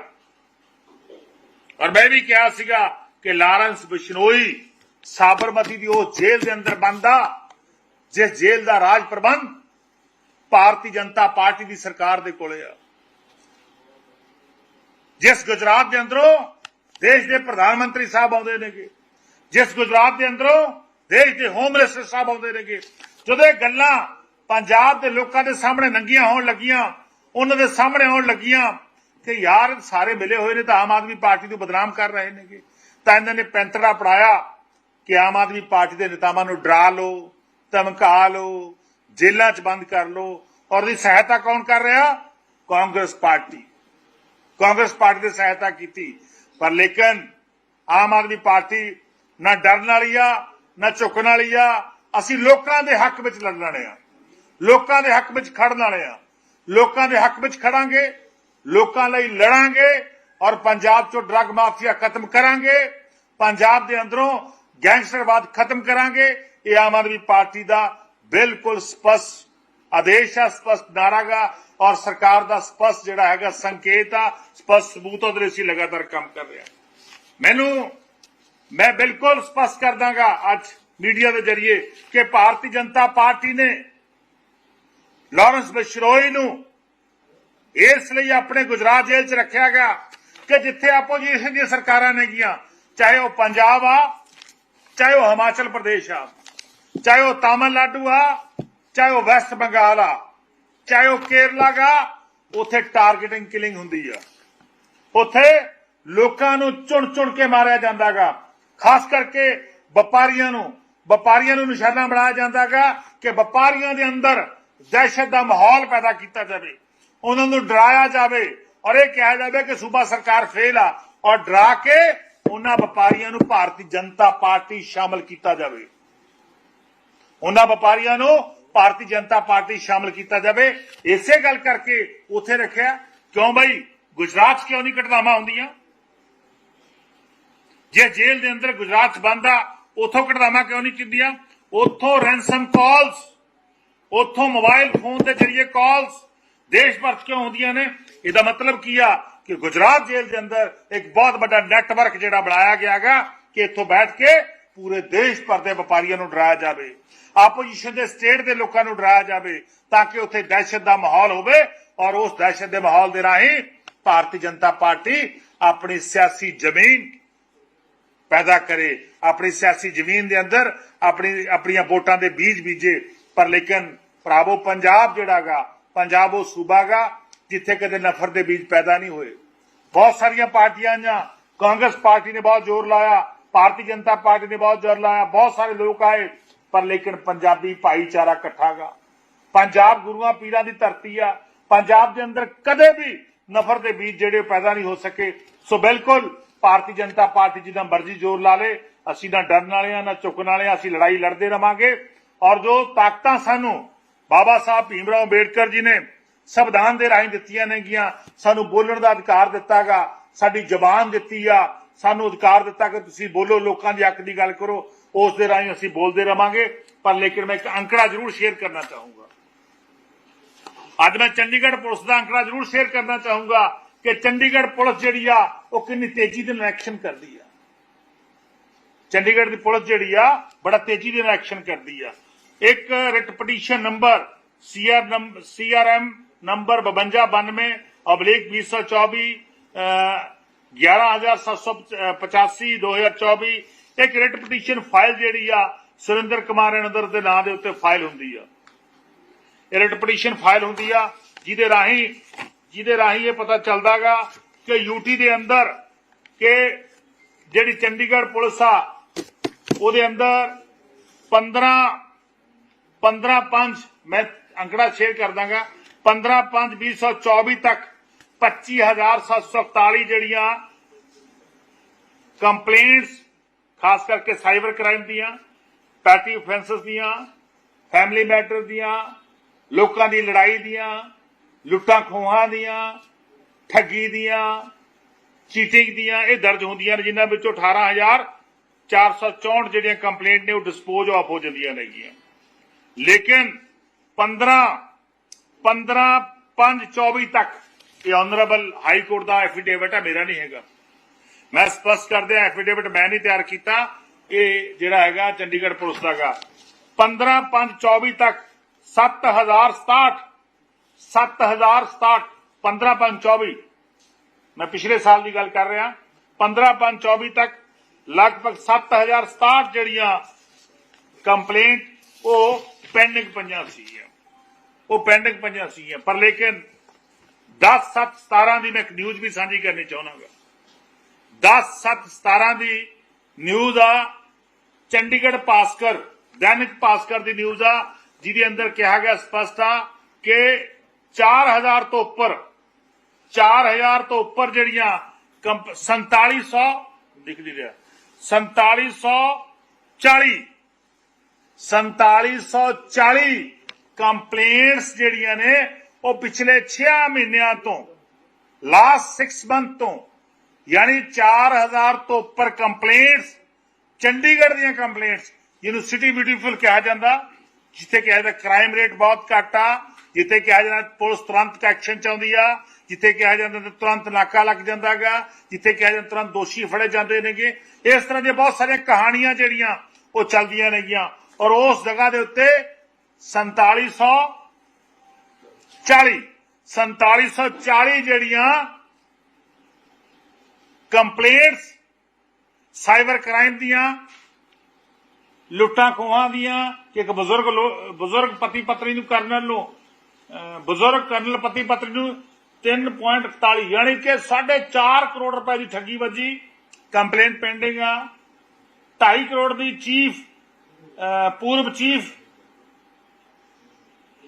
ਔਰ ਮੈਂ ਵੀ ਕਿਹਾ ਸੀਗਾ ਕਿ ਲਾਰੈਂਸ ਬਿਸ਼ਨੋਈ ਸਾਬਰਮਤੀ ਦੀ ਉਹ ਜੇਲ੍ਹ ਦੇ ਅੰਦਰ ਬੰਦਾ ਜਿਸ ਜੇਲ੍ਹ ਦਾ ਰਾਜ ਪ੍ਰਬੰਧ ਭਾਰਤੀ ਜਨਤਾ ਪਾਰਟੀ ਦੀ ਸਰਕਾਰ ਦੇ ਕੋਲੇ ਆ। ਜਿਸ ਗੁਜਰਾਤ ਦੇ ਅੰਦਰੋਂ ਦੇਸ਼ ਦੇ ਪ੍ਰਧਾਨ ਮੰਤਰੀ ਸਾਹਿਬ ਆਉਂਦੇ ਨੇਗੇ, ਜਿਸ ਗੁਜਰਾਤ ਦੇ ਅੰਦਰੋਂ ਦੇਸ਼ ਦੇ ਹੋਮ ਮਿਨਿਸਟਰ ਸਾਹਿਬ ਆਉਂਦੇ ਨੇਗੇ, ਜਦੋਂ ਇਹ ਗੱਲਾਂ ਪੰਜਾਬ ਦੇ ਲੋਕਾਂ ਦੇ ਸਾਹਮਣੇ ਨੰਗੀਆਂ ਹੋਣ ਲੱਗੀਆਂ ਉਹਨਾਂ ਦੇ ਸਾਹਮਣੇ ਆਉਣ ਲੱਗੀਆਂ ਕਿ ਯਾਰ ਸਾਰੇ ਮਿਲੇ ਹੋਏ ਨੇ ਤਾਂ ਆਮ ਆਦਮੀ ਪਾਰਟੀ ਨੂੰ ਬਦਨਾਮ ਕਰ ਰਹੇ ਨੇਗੇ। ਤਾਂ ਇਹਨਾਂ ਨੇ ਪੈਂਤੜਾ ਪੜਾਇਆ ਕਿ ਆਮ ਆਦਮੀ ਪਾਰਟੀ ਦੇ ਨੇਤਾਵਾਂ ਨੂੰ ਡਰਾ ਲਓ, ਧਮਕਾ ਲਓ, ਜੇਲ੍ਹਾਂ 'ਚ ਬੰਦ ਕਰ ਲਓ। ਔਰ ਦੀ ਸਹਾਇਤਾ ਕੌਣ ਕਰ ਰਿਹਾ? ਕਾਂਗਰਸ ਪਾਰਟੀ। ਕਾਂਗਰਸ ਪਾਰਟੀ ਦੀ ਸਹਾਇਤਾ ਕੀਤੀ। ਪਰ ਲੇਕਿਨ ਆਮ ਆਦਮੀ ਪਾਰਟੀ ਨਾ ਡਰਨ ਵਾਲੀ ਆ, ਨਾ ਝੁਕਣ ਵਾਲੀ ਆ। ਅਸੀਂ ਲੋਕਾਂ ਦੇ ਹੱਕ ਵਿੱਚ ਲੜਨ ਵਾਲੇ ਆ। ਲੋਕਾਂ ਦੇ ਹੱਕ ਵਿੱਚ ਖੜਨ ਵਾਲੇ ਆ। ਲੋਕਾਂ ਦੇ ਹੱਕ ਵਿੱਚ ਖੜਾਂਗੇ, ਲੋਕਾਂ ਲਈ ਲੜਾਂਗੇ ਔਰ ਪੰਜਾਬ ਚੋਂ ਡਰੱਗ ਮਾਫੀਆ ਖਤਮ ਕਰਾਂਗੇ, ਪੰਜਾਬ ਦੇ ਅੰਦਰੋਂ ਗੈਂਗਸਟਰਵਾਦ ਖਤਮ ਕਰਾਂਗੇ, ਇਹ ਆਮ ਆਦਮੀ ਪਾਰਟੀ ਦਾ ਬਿਲਕੁਲ ਸਪਸ਼ਟ ਆਦੇਸ਼ ਆ, ਸਪਸ਼ਟ ਨਾਰਾਗਾ ਔਰ ਸਰਕਾਰ ਦਾ ਸਪਸ਼ਟ ਜਿਹੜਾ ਹੈਗਾ ਸੰਕੇਤ ਆ, ਸਪਸ਼ਟ ਸਬੂਤ ਉਹਦੇ ਅਸੀਂ ਲਗਾਤਾਰ ਕੰਮ ਕਰ ਰਿਹਾ ਮੈਨੂੰ, ਮੈਂ ਬਿਲਕੁਲ ਸਪਸ਼ਟ ਕਰ ਦਾਂਗਾ ਅੱਜ ਮੀਡੀਆ ਦੇ ਜ਼ਰੀਏ ਕਿ ਭਾਰਤੀ ਜਨਤਾ ਪਾਰਟੀ ਨੇ ਲਾਰੈਂਸ ਬਿਸ਼ਰੋਈ ਨੂੰ ਇਸ ਲਈ ਆਪਣੇ ਗੁਜਰਾਤ ਜੇਲ੍ਹ 'ਚ ਰੱਖਿਆ ਗਿਆ ਕਿ ਜਿੱਥੇ ਆਪੋਜੀਸ਼ਨ ਦੀਆਂ ਸਰਕਾਰਾਂ ਨੇ ਨੇਗੀਆਂ ਚਾਹੇ ਉਹ ਪੰਜਾਬ ਆ, ਚਾਹੇ ਉਹ ਹਿਮਾਚਲ ਪ੍ਰਦੇਸ਼ ਆ, ਚਾਹੇ ਉਹ ਤਾਮਿਲਨਾਡੂ ਆ, ਚਾਹੇ ਉਹ ਵੈਸਟ ਬੰਗਾਲ ਆ, ਚਾਹੇ ਉਹ ਕੇਰਲਾ ਗਾ, ਉਥੇ ਟਾਰਗੇਟਿੰਗ ਕਿਲਿੰਗ ਹੁੰਦੀ ਆ। ਉਥੇ ਲੋਕਾਂ ਨੂੰ ਚੁਣ ਚੁਣ ਕੇ ਮਾਰਿਆ ਜਾਂਦਾਗਾ ਖਾਸ ਕਰਕੇ ਵਪਾਰੀਆਂ ਨੂੰ ਵਪਾਰੀਆਂ ਨੂੰ ਨਿਸ਼ਾਨਾ ਬਣਾਇਆ ਜਾਂਦਾਗਾ ਕਿ ਵਪਾਰੀਆਂ ਦੇ ਅੰਦਰ ਦਹਿਸ਼ਤ ਦਾ ਮਾਹੌਲ ਪੈਦਾ ਕੀਤਾ ਜਾਵੇ, ਉਹਨਾਂ ਨੂੰ ਡਰਾਇਆ ਜਾਵੇ ਔਰ ਇਹ ਕਿਹਾ ਜਾਵੇ ਕਿ ਸੂਬਾ ਸਰਕਾਰ ਫੇਲ ਆ ਔਰ ਡਰਾ ਕੇ ਉਹਨਾਂ ਵਪਾਰੀਆਂ ਨੂੰ ਭਾਰਤੀ ਜਨਤਾ ਪਾਰਟੀ ਸ਼ਾਮਲ ਕੀਤਾ ਜਾਵੇ। ਉਹਨਾਂ ਵਪਾਰੀਆਂ ਨੂੰ ਭਾਰਤੀ ਜਨਤਾ ਪਾਰਟੀ ਸ਼ਾਮਲ ਕੀਤਾ ਜਾਵੇ। ਇਸੇ ਗੱਲ ਕਰਕੇ ਉੱਥੇ ਰੱਖਿਆ, ਕਿਉਂ ਬਈ? ਗੁਜਰਾਤ 'ਚ ਕਿਉਂ ਨਹੀਂ ਘਟਨਾਵਾਂ ਹੁੰਦੀਆਂ? ਜੇ ਜੇਲ੍ਹ ਦੇ ਅੰਦਰ ਗੁਜਰਾਤ 'ਚ ਬੰਦਾ ਉਥੋਂ ਘਟਨਾਵਾਂ ਕਿਉਂ ਨਹੀਂ ਕਿੰਦੀਆਂ ਉਥੋਂ ਰੈਂਸਮ ਕਾਲਸ ਉਥੋਂ ਮੋਬਾਈਲ ਫੋਨ ਦੇ ਜ਼ਰੀਏ ਕਾਲਸ ਦੇਸ਼ ਭਰ 'ਚ ਕਿਉਂ ਹੁੰਦੀਆਂ ਨੇ? ਇਹਦਾ ਮਤਲਬ ਕੀ ਆ ਕਿ ਗੁਜਰਾਤ ਜੇਲ੍ਹ ਦੇ ਅੰਦਰ ਇੱਕ ਬਹੁਤ ਵੱਡਾ ਨੈਟਵਰਕ ਜਿਹੜਾ ਬਣਾਇਆ ਗਿਆਗਾ ਕਿ ਇੱਥੋਂ ਬੈਠ ਕੇ ਪੂਰੇ ਦੇਸ਼ ਭਰ ਦੇ ਵਪਾਰੀਆਂ ਨੂੰ ਡਰਾਇਆ ਜਾਵੇ ਆਪੋਜੀਸ਼ਨ ਦੇ ਸਟੇਟ ਦੇ ਲੋਕਾਂ ਨੂੰ ਡਰਾਇਆ ਜਾਵੇ ਤਾਂ ਕਿ ਉੱਥੇ ਦਹਿਸ਼ਤ ਦਾ ਮਾਹੌਲ ਹੋਵੇ ਔਰ ਉਸ ਦਹਿਸ਼ਤ ਦੇ ਮਾਹੌਲ ਦੇ ਰਾਹੀਂ ਭਾਰਤੀ ਜਨਤਾ ਪਾਰਟੀ ਆਪਣੀ ਸਿਆਸੀ ਜ਼ਮੀਨ ਪੈਦਾ ਕਰੇ, ਆਪਣੀ ਸਿਆਸੀ ਜ਼ਮੀਨ ਦੇ ਅੰਦਰ ਆਪਣੀ, ਆਪਣੀਆਂ ਵੋਟਾਂ ਦੇ ਬੀਜ ਬੀਜੇ। ਪਰ ਲੇਕਿਨ ਭਰਾਵੋ, ਪੰਜਾਬ ਜਿਹੜਾਗਾ ਪੰਜਾਬ ਉਹ ਸੂਬਾਗਾ, ਜਿੱਥੇ ਕਦੇ ਨਫ਼ਰਤ ਦੇ ਬੀਜ ਪੈਦਾ ਨਹੀਂ ਹੋਏ। ਬਹੁਤ ਸਾਰੀਆਂ ਪਾਰਟੀਆਂ ਜਾਂ ਕਾਂਗਰਸ ਪਾਰਟੀ ਨੇ ਬਹੁਤ ਜ਼ੋਰ ਲਾਇਆ, ਭਾਰਤੀ ਜਨਤਾ ਪਾਰਟੀ ਨੇ ਬਹੁਤ ਜ਼ੋਰ ਲਾਇਆ, ਬਹੁਤ ਸਾਰੇ ਲੋਕ ਆਏ, ਪਰ ਲੇਕਿਨ ਪੰਜਾਬੀ ਭਾਈਚਾਰਾ ਇਕੱਠਾਗਾ। ਪੰਜਾਬ ਗੁਰੂਆਂ ਪੀਰਾਂ ਦੀ ਧਰਤੀ ਆ। ਪੰਜਾਬ ਦੇ ਅੰਦਰ ਕਦੇ ਵੀ ਨਫ਼ਰਤ ਦੇ ਬੀਜ ਜਿਹੜੇ ਪੈਦਾ ਨਹੀਂ ਹੋ ਸਕੇ। ਸੋ ਬਿਲਕੁਲ ਭਾਰਤੀ ਜਨਤਾ ਪਾਰਟੀ ਜਿੱਦਾਂ ਮਰਜ਼ੀ ਜ਼ੋਰ ਲਾ ਲੇ, ਅਸੀਂ ਨਾ ਡਰਨ ਵਾਲੇ ਆ, ਨਾ ਝੁਕਣ ਵਾਲੇ ਆ, ਅਸੀਂ ਲੜਾਈ ਲੜਦੇ ਰਵਾਂਗੇ। ਔਰ ਜੋ ਤਾਕਤਾਂ ਸਾਨੂੰ ਬਾਬਾ ਸਾਹਿਬ ਭੀਮਰਾਓ ਅੰਬੇਡਕਰ ਜੀ ਨੇ ਸੰਵਿਧਾਨ ਦੇ ਰਾਹੀਂ ਦਿੱਤੀਆਂ ਨੇਗੀਆਂ, ਸਾਨੂੰ ਬੋਲਣ ਦਾ ਅਧਿਕਾਰ ਦਿੱਤਾਗਾ, ਸਾਡੀ ਜ਼ਬਾਨ ਦਿੱਤੀ ਆ, ਸਾਨੂੰ ਅਧਿਕਾਰ ਦਿੱਤਾ ਕਿ ਤੁਸੀਂ ਬੋਲੋ, ਲੋਕਾਂ ਦੀ ਹੱਕ ਦੀ ਗੱਲ ਕਰੋ, ਉਸ ਦੇ ਰਾਹੀਂ ਅਸੀਂ ਬੋਲਦੇ ਰਵਾਂਗੇ, ਪਰ ਲੇਕਿਨ ਮੈਂ ਇੱਕ ਅੰਕੜਾ ਜ਼ਰੂਰ ਸ਼ੇਅਰ ਕਰਨਾ ਚਾਹੂੰਗਾ। ਅੱਜ ਮੈਂ ਚੰਡੀਗੜ੍ਹ ਪੁਲਿਸ ਦਾ ਅੰਕੜਾ ਜ਼ਰੂਰ ਸ਼ੇਅਰ ਕਰਨਾ ਚਾਹੂੰਗਾ ਕਿ ਚੰਡੀਗੜ੍ਹ ਪੁਲਿਸ ਜਿਹੜੀ ਆ, ਉਹ ਕਿੰਨੀ ਤੇਜ਼ੀ ਦੇ ਨਾਲ ਐਕਸ਼ਨ ਕਰਦੀ ਆ। ਚੰਡੀਗੜ੍ਹ ਦੀ ਪੁਲਿਸ ਜਿਹੜੀ ਆ, ਬੜਾ ਤੇਜ਼ੀ ਦੇ ਨਾਲ ਐਕਸ਼ਨ ਕਰਦੀ ਆ। ਇੱਕ writ petition number CR CRM number 5292 ਅਬਲੀਕ 2024 ਅਹ, 11785 2024 ਇੱਕ ਰਿਟ ਪਟੀਸ਼ਨ ਫਾਈਲ ਜਿਹੜੀ ਆ ਸੁਰਿੰਦਰ ਕੁਮਾਰ ਅਨੰਦਰ ਦੇ ਨਾਂ ਦੇ ਉੱਤੇ ਫਾਈਲ ਹੁੰਦੀ ਆ। ਇਹ ਰਿਟ ਪਟੀਸ਼ਨ ਫਾਈਲ ਹੁੰਦੀ ਆ ਜਿਹਦੇ ਰਾਹੀਂ ਜਿਹਦੇ ਰਾਹੀਂ ਇਹ ਪਤਾ ਚੱਲਦਾਗਾ ਕਿ ਯੂਟੀ ਦੇ ਅੰਦਰ ਕਿ ਜਿਹੜੀ ਚੰਡੀਗੜ੍ਹ ਪੁਲਿਸ ਆ ਉਹਦੇ ਅੰਦਰ 15 15 5 ਮੈਂ ਅੰਕੜਾ ਸ਼ੇਅਰ ਕਰ ਦਾਂਗਾ। 15 5 2024 ਤੱਕ 25741 ਜਿਹੜੀਆਂ ਕੰਪਲੇਂਟਸ ਖਾਸ ਕਰਕੇ ਸਾਈਬਰ ਕ੍ਰਾਈਮ ਦੀਆਂ ਪੈਟੀ ਆਫੈਂਸਸ ਦੀਆਂ ਫੈਮਿਲੀ ਮੈਟਰ ਦੀਆਂ, ਲੋਕਾਂ ਦੀ ਲੜਾਈ ਦੀਆਂ, ਲੁੱਟਾਂ ਖੋਹਾਂ ਦੀਆਂ, ਠੱਗੀ ਦੀਆਂ ਚੀਟਿੰਗ ਦੀਆਂ, ਇਹ ਦਰਜ ਹੁੰਦੀਆਂ ਨੇ, ਜਿਨ੍ਹਾਂ ਵਿੱਚੋਂ 18464 ਜਿਹੜੀਆਂ ਕੰਪਲੇਂਟ ਨੇ ਉਹ ਡਿਸਪੋਜ਼ ਆਫ ਹੋ ਜਾਂਦੀਆਂ ਨੇਗੀਆਂ। ਲੇਕਿਨ 15 15 5 24 ਤੱਕ ਇਹ ਆਨਰੇਬਲ ਹਾਈ ਕੋਰਟ ਦਾ ਐਫੀਡੇਵਿਟ ਹੈ, ਮੇਰਾ ਨਹੀਂ ਹੈਗਾ। ਮੈਂ ਸਪਸ਼ਟ ਕਰਦੇ ਐਫੀਡੇਵਿਟ ਮੈਂ ਨਹੀਂ ਤਿਆਰ ਕੀਤਾ। ਇਹ ਜਿਹੜਾ ਹੈਗਾ ਚੰਡੀਗੜ੍ਹ ਪੁਲਿਸ ਦਾਗਾ 15 5 24 ਤੱਕ 7067 7067 15 5 24 ਮੈਂ ਪਿਛਲੇ ਸਾਲ ਦੀ ਗੱਲ ਕਰ ਰਿਹਾ। 15 5 24 ਤੱਕ ਲਗਭਗ 7067 ਜਿਹੜੀਆਂ ਕੰਪਲੇਂਟ ਉਹ ਪੈਂਡਿੰਗ ਪਈਆਂ ਸੀਗੀਆਂ ਉਹ ਪੈਂਡਿੰਗ ਪਈਆਂ ਸੀਗੀਆਂ ਪਰ ਲੇਕਿਨ 10 7 17 ਦੀ ਮੈਂ ਇੱਕ ਨਿਊਜ਼ ਵੀ ਸਾਂਝੀ ਕਰਨੀ ਚਾਹੁੰਦਾਗਾ 10 7 17 ਦੀ ਨਿਊਜ਼ ਆ ਚੰਡੀਗੜ੍ਹ ਪਾਸਕਰ ਦੈਨਿਕ ਪਾਸਕਰ ਦੀ ਨਿਊਜ਼ ਆ, ਜਿਹਦੇ ਅੰਦਰ ਕਿਹਾ ਗਿਆ ਸਪਸ਼ਟ ਆ ਕਿ 4000 ਤੋਂ ਉੱਪਰ 4000 ਤੋਂ ਉੱਪਰ ਜਿਹੜੀਆਂ ਕੰਪ- 4700 ਦਿਖ ਨਹੀਂ ਰਿਹਾ 4740 4740 ਕੰਪਲੇਂਟਸ ਜਿਹੜੀਆਂ ਨੇ, ਉਹ ਪਿਛਲੇ 6 ਮਹੀਨਿਆਂ ਤੋਂ ਲਾਸਟ 6 ਮੰਥ ਤੋਂ, ਯਾਨੀ 4000 ਤੋਂ ਉੱਪਰ ਕੰਪਲੇਂਟਸ ਚੰਡੀਗੜ੍ਹ ਦੀਆਂ ਕੰਪਲੇਂਟਸ ਜਿਹਨੂੰ ਸਿਟੀ ਬਿਊਟੀਫੁਲ ਕਿਹਾ ਜਾਂਦਾ, ਜਿੱਥੇ ਕਿਹਾ ਜਾਂਦਾ ਕ੍ਰਾਈਮ ਰੇਟ ਬਹੁਤ ਘੱਟ ਆ, ਜਿੱਥੇ ਕਿਹਾ ਜਾਂਦਾ ਪੁਲਿਸ ਤੁਰੰਤ ਐਕਸ਼ਨ ਚਾਹੁੰਦੀ ਆ, ਜਿੱਥੇ ਕਿਹਾ ਜਾਂਦਾ ਤੁਰੰਤ ਨਾਕਾ ਲੱਗ ਜਾਂਦਾਗਾ ਜਿੱਥੇ ਕਿਹਾ ਜਾਂਦਾ ਤੁਰੰਤ ਦੋਸ਼ੀ ਫੜੇ ਜਾਂਦੇ ਨੇਗੇ। ਇਸ ਤਰ੍ਹਾਂ ਦੀਆਂ ਬਹੁਤ ਸਾਰੀਆਂ ਕਹਾਣੀਆਂ ਜਿਹੜੀਆਂ, ਉਹ ਚੱਲਦੀਆਂ ਨੇਗੀਆਂ। ਔਰ ਉਸ ਜਗ੍ਹਾ ਦੇ ਉੱਤੇ 4700 40 4740 ਜਿਹੜੀਆਂ ਕੰਪਲੇਂਟਸ, ਸਾਈਬਰ ਕ੍ਰਾਈਮ ਦੀਆਂ, ਲੁੱਟਾਂ ਖੋਹਾਂ ਦੀਆਂ, ਕਿ ਇੱਕ ਬਜ਼ੁਰਗ ਲੋ- ਬਜ਼ੁਰਗ ਪਤੀ ਪਤਨੀ ਨੂੰ ਕਰਨਲ ਨੂੰ ਬਜ਼ੁਰਗ ਕਰਨਲ ਪਤੀ ਪਤਨੀ ਨੂੰ 3.41 ਯਾਨੀ ਕਿ 4.5 ਕਰੋੜ ਰੁਪਏ ਦੀ ਠੱਗੀ ਵੱਜੀ, ਕੰਪਲੇਂਟ ਪੈਂਡਿੰਗ ਆ 2.5 ਕਰੋੜ ਦੀ ਚੀਫ ਪੂਰਬ ਚੀਫ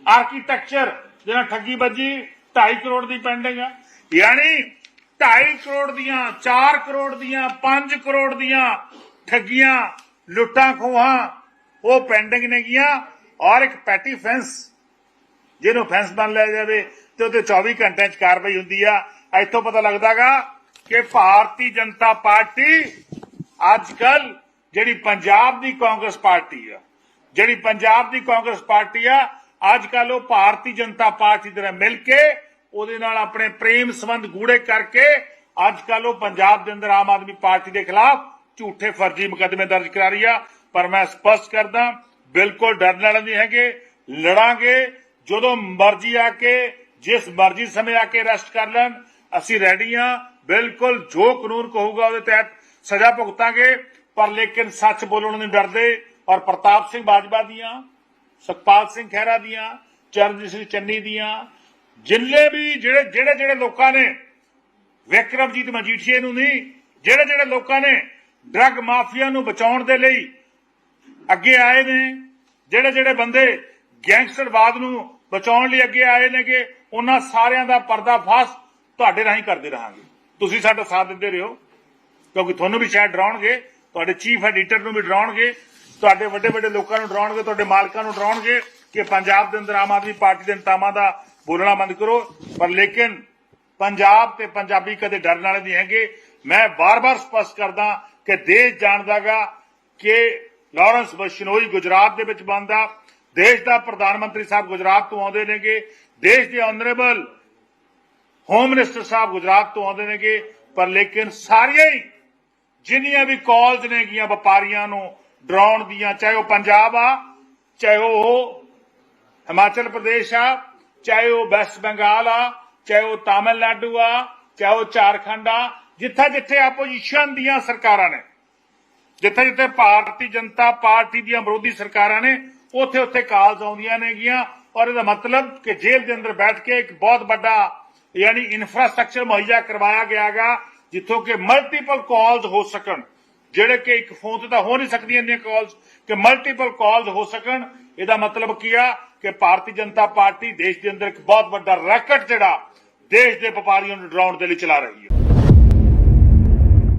ਆਰਕੀਟੈਕਚਰ ਜਿਹੜਾ ਠੱਗੀ ਵੱਜੀ 2.5 ਕਰੋੜ ਦੀ ਪੈਂਡਿੰਗ ਆ। ਯਾਨੀ 2.5 ਕਰੋੜ ਦੀਆਂ 4 ਕਰੋੜ ਦੀਆਂ 5 ਕਰੋੜ ਦੀਆਂ ਠੱਗੀਆਂ, ਲੁੱਟਾਂ ਖੋਹਾਂ, ਉਹ ਪੈਂਡਿੰਗ ਨੇਗੀਆਂ ਔਰ ਇੱਕ ਪੈਟੀ ਫੈਂਸ ਜਿਹਨੂੰ ਫੈਂਸ ਬਣ ਲਿਆ ਜਾਵੇ ਤੇ ਉਹਦੇ 24 ਘੰਟਿਆਂ 'ਚ ਕਾਰਵਾਈ ਹੁੰਦੀ ਆ। ਇੱਥੋਂ ਪਤਾ ਲੱਗਦਾਗਾ ਕਿ ਭਾਰਤੀ ਜਨਤਾ ਪਾਰਟੀ ਅੱਜ ਕੱਲ ਜਿਹੜੀ ਪੰਜਾਬ ਦੀ ਕਾਂਗਰਸ ਪਾਰਟੀ ਆ, ਜਿਹੜੀ ਪੰਜਾਬ ਦੀ ਕਾਂਗਰਸ ਪਾਰਟੀ ਆ ਅੱਜ ਕੱਲ ਉਹ ਭਾਰਤੀ ਜਨਤਾ ਪਾਰਟੀ ਦੇ ਨਾਲ ਮਿਲ ਕੇ ਉਹਦੇ ਨਾਲ ਆਪਣੇ ਪ੍ਰੇਮ ਸੰਬੰਧ ਗੂੜੇ ਕਰਕੇ ਅੱਜ ਕੱਲ ਉਹ ਪੰਜਾਬ ਦੇ ਅੰਦਰ ਆਮ ਆਦਮੀ ਪਾਰਟੀ ਦੇ ਖਿਲਾਫ ਝੂਠੇ ਫਰਜ਼ੀ ਮੁਕਦਮੇ ਦਰਜ ਕਰਾ ਰਹੀ ਆ। ਪਰ ਮੈਂ ਸਪਸ਼ਟ ਕਰਦਾ, ਬਿਲਕੁਲ ਡਰਨ ਵਾਲੇ ਨਹੀਂ ਹੈਗੇ, ਲੜਾਂਗੇ, ਜਦੋਂ ਮਰਜ਼ੀ ਆ ਕੇ, ਜਿਸ ਮਰਜ਼ੀ ਸਮੇਂ ਆ ਕੇ ਅਰੈਸਟ ਕਰ ਲੈਣ, ਅਸੀਂ ਰੈਡੀ ਆ, ਬਿਲਕੁਲ ਜੋ ਕਾਨੂੰਨ ਕਹੂਗਾ ਉਹਦੇ ਤਹਿਤ ਸਜ਼ਾ ਭੁਗਤਾਂਗੇ। ਪਰ ਲੇਕਿਨ ਸੱਚ ਬੋਲਣ ਨੂੰ ਡਰਦੇ। ਔਰ ਪ੍ਰਤਾਪ ਸਿੰਘ ਬਾਜਵਾ ਦੀਆਂ, ਸੁਖਪਾਲ ਸਿੰਘ ਖਹਿਰਾ ਦੀਆਂ, ਚਰਨਜੀਤ ਸਿੰਘ ਚੰਨੀ ਦੀਆਂ, ਜਿੰਨੇ ਵੀ ਜਿਹੜੇ ਜਿਹੜੇ ਜਿਹੜੇ ਲੋਕਾਂ ਨੇ, ਵਿਕਰਮਜੀਤ ਮਜੀਠੀਏ ਨੂੰ ਨਹੀਂ, ਜਿਹੜੇ ਜਿਹੜੇ ਲੋਕਾਂ ਨੇ ਡਰੱਗ ਮਾਫੀਆ ਨੂੰ ਬਚਾਉਣ ਦੇ ਲਈ ਅੱਗੇ ਆਏ ਨੇ, ਜਿਹੜੇ ਜਿਹੜੇ ਬੰਦੇ ਗੈਂਗਸਟਰਵਾਦ ਨੂੰ ਬਚਾਉਣ ਲਈ ਅੱਗੇ ਆਏ ਨੇਗੇ, ਉਹਨਾਂ ਸਾਰਿਆਂ ਦਾ ਪਰਦਾਫਾਸ਼ ਤੁਹਾਡੇ ਰਾਹੀਂ ਕਰਦੇ ਰਹਾਂਗੇ। ਤੁਸੀਂ ਸਾਡਾ ਸਾਥ ਦਿੰਦੇ ਰਹੋ, ਕਿਉਂਕਿ ਤੁਹਾਨੂੰ ਵੀ ਸ਼ਾਇਦ ਡਰਾਉਣਗੇ। ਤੁਹਾਡੇ ਚੀਫ ਐਡੀਟਰ ਨੂੰ ਵੀ ਡਰਾਉਣਗੇ, ਤੁਹਾਡੇ ਵੱਡੇ ਵੱਡੇ ਲੋਕਾਂ ਨੂੰ ਡਰਾਉਣਗੇ, ਤੁਹਾਡੇ ਮਾਲਕਾਂ ਨੂੰ ਡਰਾਉਣਗੇ ਕਿ ਪੰਜਾਬ ਦੇ ਅੰਦਰ ਆਮ ਆਦਮੀ ਪਾਰਟੀ ਦੇ ਨੇਤਾਵਾਂ ਦਾ ਬੋਲਣਾ ਬੰਦ ਕਰੋ। ਪਰ ਲੇਕਿਨ ਪੰਜਾਬ ਤੇ ਪੰਜਾਬੀ ਕਦੇ ਡਰਨ ਵਾਲੇ ਨਹੀਂ ਹੈਗੇ। ਮੈਂ ਬਾਰ-ਬਾਰ ਸਪਸ਼ਟ ਕਰਦਾ ਕਿ ਦੇਸ਼ ਜਾਣਦਾਗਾ ਕਿ ਲਾਰੈਂਸ ਬਸ਼ਨੋਈ ਗੁਜਰਾਤ ਦੇ ਵਿੱਚ ਬੰਦਾ ਦੇਸ਼ ਦਾ ਪ੍ਰਧਾਨ ਮੰਤਰੀ ਸਾਹਿਬ ਗੁਜਰਾਤ ਤੋਂ ਆਉਂਦੇ ਨੇਗੇ। ਦੇਸ਼ ਦੇ ਆਨਰੇਬਲ ਹੋਮ ਮਿਨਿਸਟਰ ਸਾਹਿਬ ਗੁਜਰਾਤ ਤੋਂ ਆਉਂਦੇ ਨੇਗੇ। ਪਰ ਲੇਕਿਨ ਸਾਰੀਆਂ ਹੀ ਜਿੰਨੀਆਂ ਵੀ ਕਾਲਸ ਨੇਗੀਆਂ ਵਪਾਰੀਆਂ ਨੂੰ ਡਰਾਉਣ ਦੀਆਂ, ਚਾਹੇ ਉਹ ਪੰਜਾਬ ਆ, ਚਾਹੇ ਉਹ ਹਿਮਾਚਲ ਪ੍ਰਦੇਸ਼ ਆ, ਚਾਹੇ ਉਹ ਵੈਸਟ ਬੰਗਾਲ ਆ, ਚਾਹੇ ਉਹ ਤਾਮਿਲਨਾਡੂ ਆ, ਚਾਹੇ ਉਹ ਝਾਰਖੰਡ ਆ, ਜਿੱਥੇ ਜਿੱਥੇ ਆਪੋਜੀਸ਼ਨ ਦੀਆਂ ਸਰਕਾਰਾਂ ਨੇ, ਜਿੱਥੇ ਜਿੱਥੇ ਭਾਰਤੀ ਜਨਤਾ, ਪਾਰਟੀ ਦੀਆਂ ਵਿਰੋਧੀ ਸਰਕਾਰਾਂ ਨੇ, ਉੱਥੇ ਉੱਥੇ ਕਾਲਸ ਆਉਂਦੀਆਂ ਨੇਗੀਆਂ ਔਰ ਇਹਦਾ ਮਤਲਬ ਕਿ ਜੇਲ੍ਹ ਦੇ ਅੰਦਰ ਬੈਠ ਕੇ ਇੱਕ ਬਹੁਤ ਵੱਡਾ ਯਾਨੀ ਇਨਫਰਾਸਟ੍ਰਕਚਰ ਮੁਹੱਈਆ ਕਰਵਾਇਆ ਗਿਆਗਾ। ਜਿੱਥੋਂ ਕਿ ਮਲਟੀਪਲ ਕਾਲਸ ਹੋ ਸਕਣ। ਜਿਹੜੇ ਕਿ ਇੱਕ ਫੋਨ ਤੇ ਤਾਂ ਹੋ ਨਹੀਂ ਸਕਦੀਆਂ ਇੰਨੀਆਂ ਕਾਲਸ ਕਿ ਮਲਟੀਪਲ ਕਾਲਸ ਹੋ ਸਕਣ। ਇਹਦਾ ਮਤਲਬ ਕੀ ਆ? ਕਿ ਭਾਰਤੀ ਜਨਤਾ ਪਾਰਟੀ ਦੇਸ਼ ਦੇ ਅੰਦਰ ਇੱਕ ਬਹੁਤ ਵੱਡਾ ਰੈਕਟ ਜਿਹੜਾ ਦੇਸ਼ ਦੇ ਵਪਾਰੀਆਂ ਨੂੰ ਡਰਾਉਣ ਦੇ ਲਈ ਚਲਾ ਰਹੀ ਹੈ।